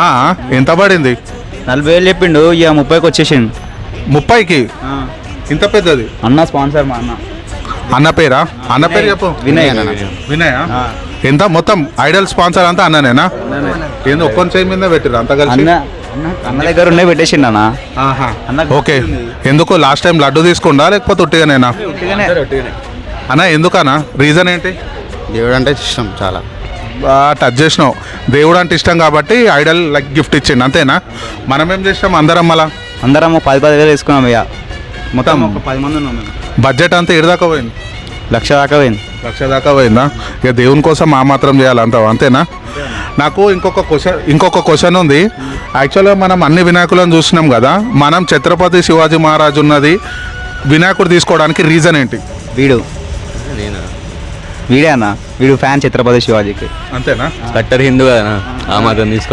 ఆ, ఎంత పడింది? నలభై వేలు చెప్పిండు ఇక ముప్పైకి వచ్చేసిండు. ముప్పైకి? ఇంత పెద్దది? అన్న స్పాన్సర్ మా అన్న. అన్న పేరా? అన్న పేరు చెప్పు. వినయ్ వినయ్? ఆ. ఎంత? మొత్తం ఐడల్ స్పాన్సర్ అంతా అన్ననేనా? ఏంది ఒక్కొని చేయి మీద పెట్టిరు అంత కలిసి? అన్న అన్న దగ్గర ఉన్నాయి పెట్టేసిండు అన్న. ఓకే. ఎందుకు? లాస్ట్ టైం లడ్డు తీసుకుండా లేకపోతే ఉట్టిగానేనా? అన్న ఎందుకన్నా? రీజన్ ఏంటి? దేవుడు అంటే ఇష్టం చాలా. టచ్ చేసినావు. దేవుడు అంటే ఇష్టం కాబట్టి ఐడల్ లైక్ గిఫ్ట్ ఇచ్చిండు. అంతేనా? మనం ఏం చేసినాం? అందరం మళ్ళా? అందరం ఒక పది పది వేలు వేసుకున్నాం ఇక. మొత్తం? ఒక పది మంది ఉన్నాం మేము. బడ్జెట్ అంతా ఇడదాకా పోయింది? లక్ష దాకా పోయింది. లక్ష దాకా పోయిందా? ఇక దేవుని కోసం ఆ మాత్రం చేయాలంటావు అంతేనా? నాకు ఇంకొక క్వశ్చన్ ఇంకొక క్వశ్చన్ ఉంది. యాక్చువల్గా మనం అన్ని వినాయకులను చూసినాం కదా. మనం ఛత్రపతి శివాజీ మహారాజ్ ఉన్నది. వినాయకుడు తీసుకోవడానికి రీజన్ ఏంటి? వీడు. వీడే అన్న. వీడు ఫ్యాన్ ఛత్రపతి శివాజీకి. అంతేనా? కట్టర్ హిందూ కదా ఆ మాత్రం తీసుకోవాలి